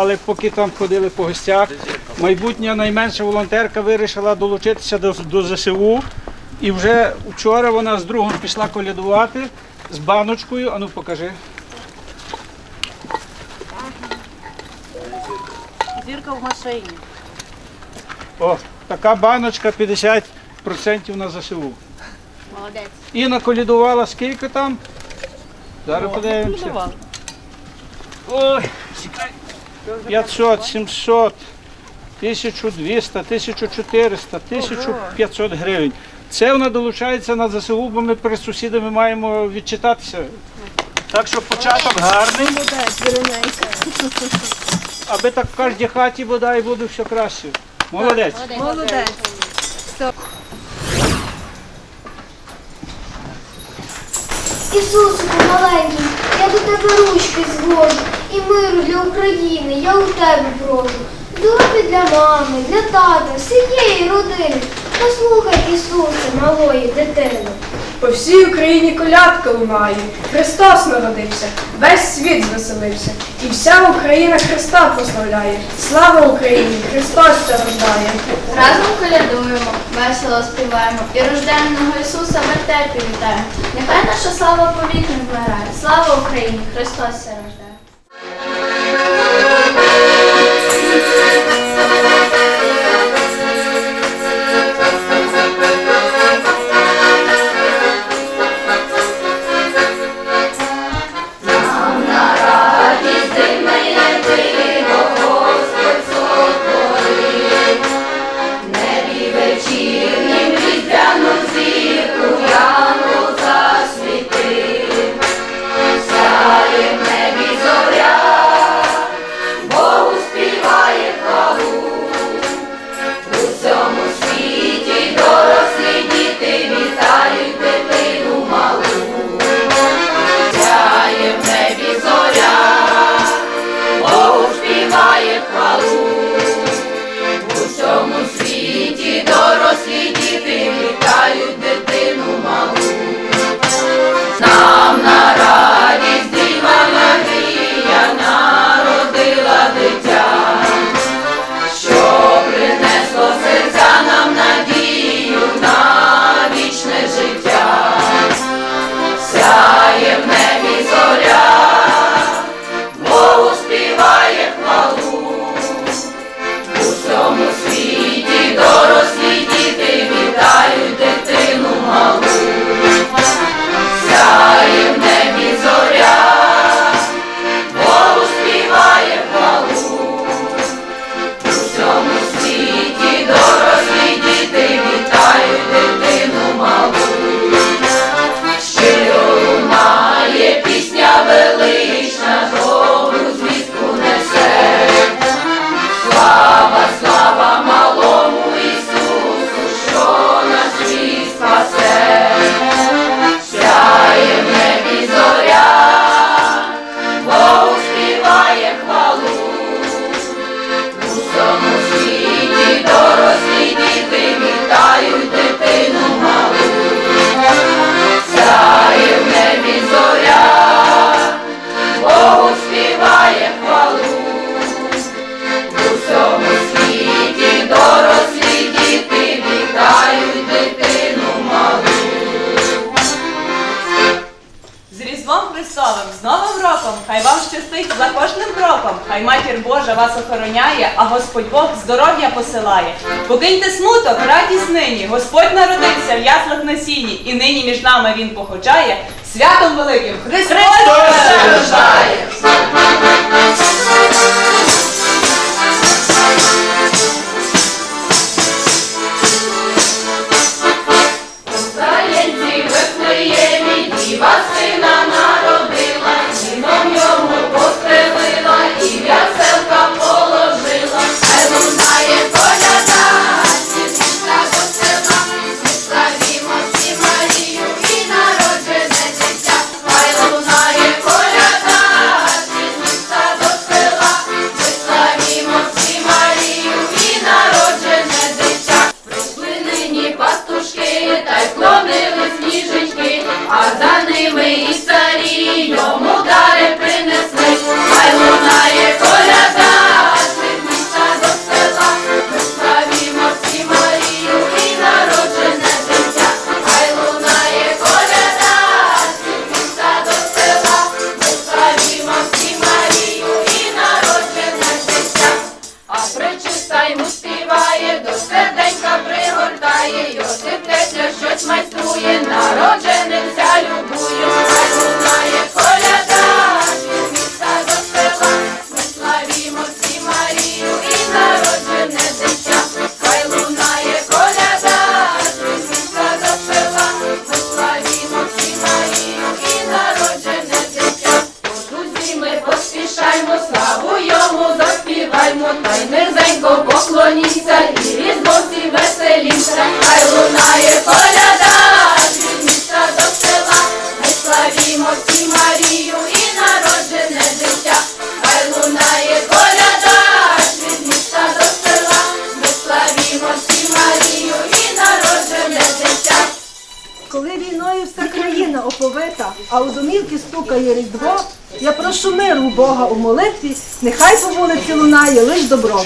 святкували, поки там ходили по гостях. Майбутня найменша волонтерка вирішила долучитися до, до ЗСУ. І вже вчора вона з другом пішла колядувати з баночкою. Ану покажи. Зірка в машині. О, така баночка 50% на ЗСУ. Молодець. І наколядувала скільки там? Зараз подивимося. Ой, чекай. 500, 700, 1200, 1400, 1500 гривень. Це вона долучається на ЗСУ, бо ми перед сусідами маємо відчитатися. Так що початок гарний, аби так в кожній хаті вода і буде все краще. Молодець. Молодець. Ісусику маленький, я до тебе ручки звожу, і миру для України я у тебе прошу. Здоров'я для мами, для тата, всієї родини. Послухай, Ісусе, малої дитини. По всій Україні колядка лунає, Христос народився, весь світ звеселився, і вся Україна Христа прославляє. Слава Україні! Христос це рождає! Разом колядуємо, весело співаємо і рожденного Ісуса вертепі вітаємо. Нехай наша слава повік не вмирає. Слава Україні! Христос се рождає. Христовим, з Новим роком, хай вам щастить за кожним кроком, хай матір Божа вас охороняє, а Господь Бог здоров'я посилає. Покиньте смуток, радість нині, Господь народився в яслах на сіні, і нині між нами Він походжає. Святом великим Христос рождає! розбита, а у домівки стукає різдво. Я прошу миру Бога у молитві, нехай по вулиці лунає лиш добро.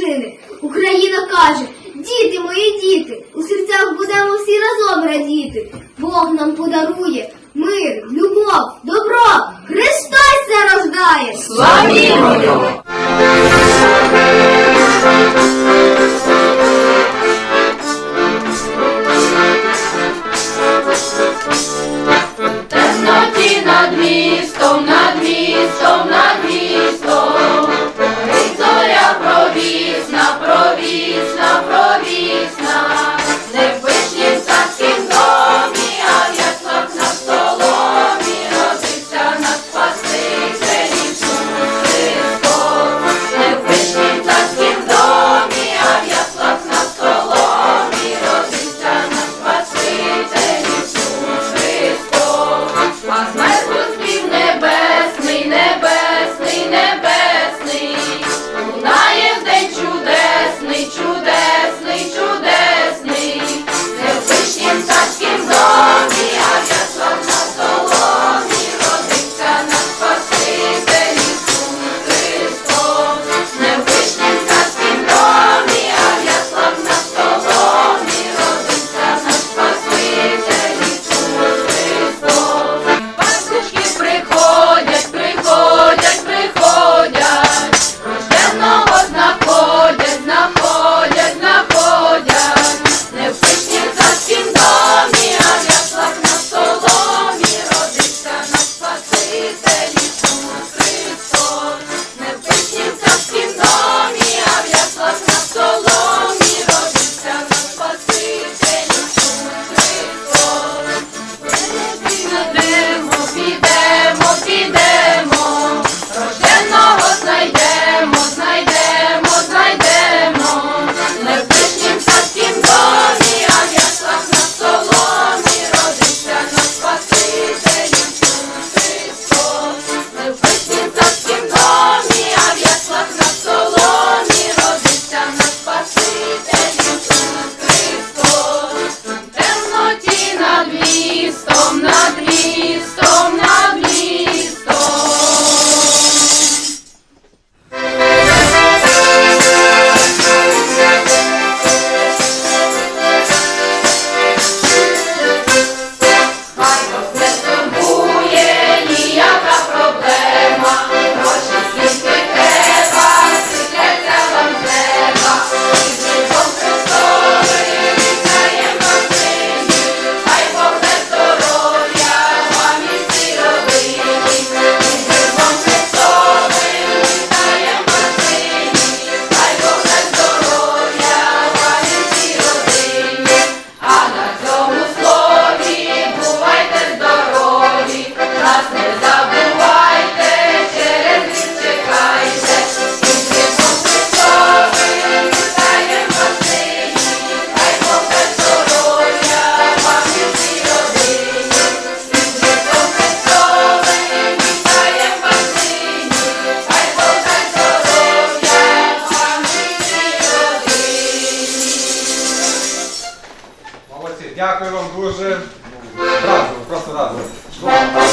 дружини. Україна каже, діти мої, діти, у серцях будемо всі разом радіти. Бог нам подарує мир, любов, добро. Христос це рождає! Славімо! Дякую вам дуже. Разово, просто разово.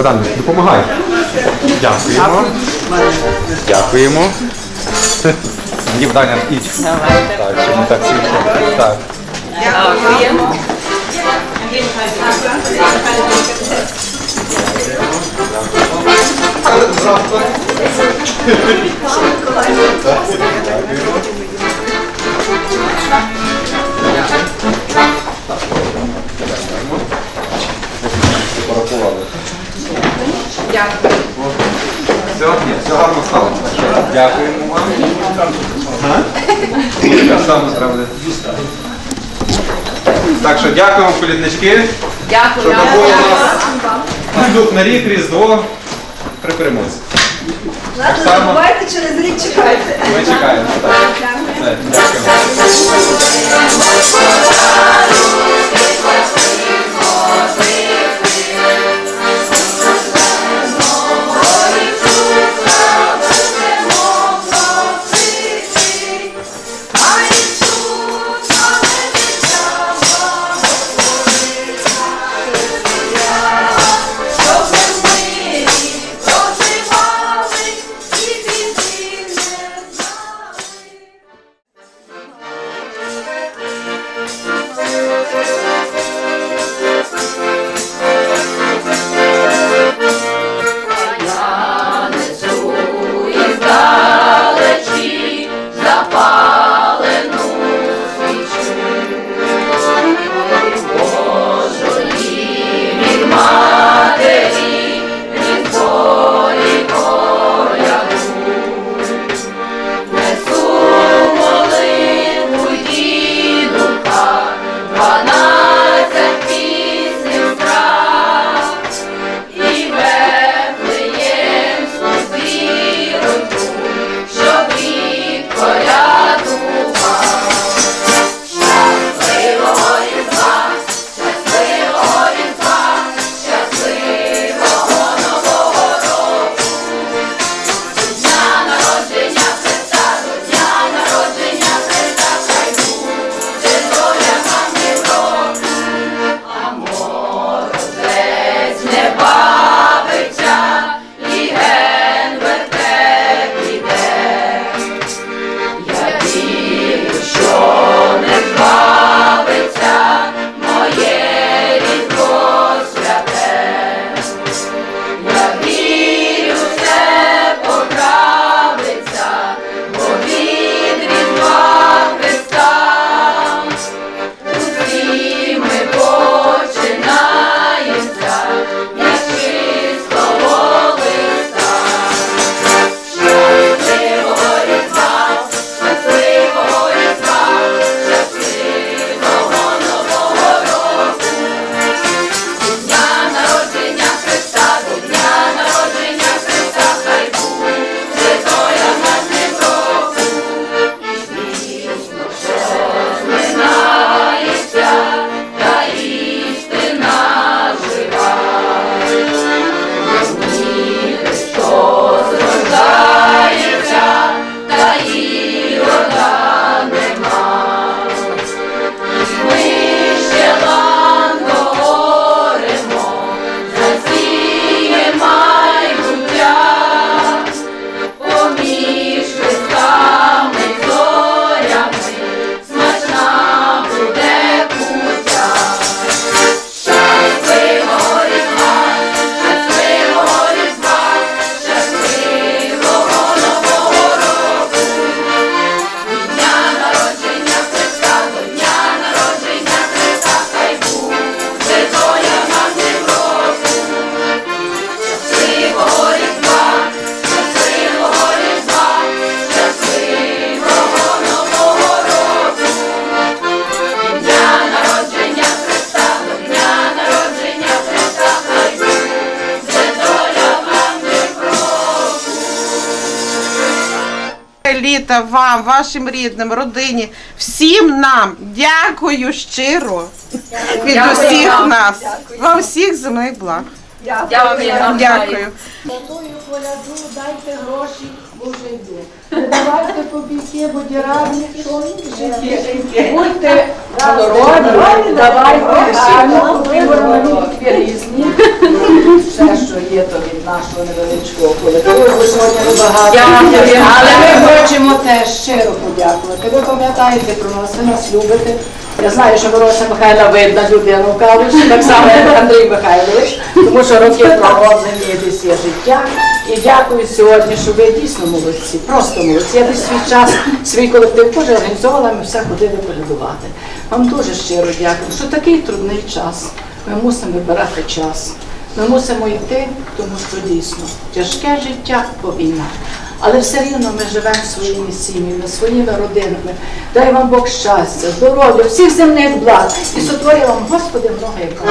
Богдан, допомагай. Дякуємо. Дякуємо. Ні, Богданя, ідь. Так, щоб не так світло. Так. Дякуємо. Порахували. Все, ні, все гарно стало. Дякуємо вам. Я сам зроблю. Так що дякуємо, коліднички. Дякую. Щоб було у нас наступний рік, Різдво при перемозі. Не само забувайте, через рік чекайте. ми чекаємо. Так. Все, Дякуємо. Свята вам, вашим рідним, родині, всім нам дякую щиро від усіх нас. Вам всіх земних благ. Дякую. Дякую. дайте гроші, бо дякую. йде. Не давайте копійки, будь раді, що. Будьте здорові, давайте гарно, виборні різні. Все, що є, то від нашого невеличкого колективу. сьогодні небагато. Але ми хочемо теж щиро подякувати. Ви пам'ятаєте про нас, ви нас любите. Я знаю, що Мирося Михайла видна людина в Калуші, так само як Андрій Михайлович, тому що роки десь є життя. І дякую сьогодні, що ви дійсно молодці, просто молодці. Я десь свій час, свій колектив теж організовувала, ми все ходили полюбувати. Вам дуже щиро дякую, що такий трудний час. Ми мусимо вибирати час. Ми мусимо йти, тому що дійсно тяжке життя, бо війна. Але все рівно ми живемо своїми сім'ями, своїми родинами. Дай вам Бог щастя, здоров'я, всіх земних благ і сотворює вам, Господи, много яка.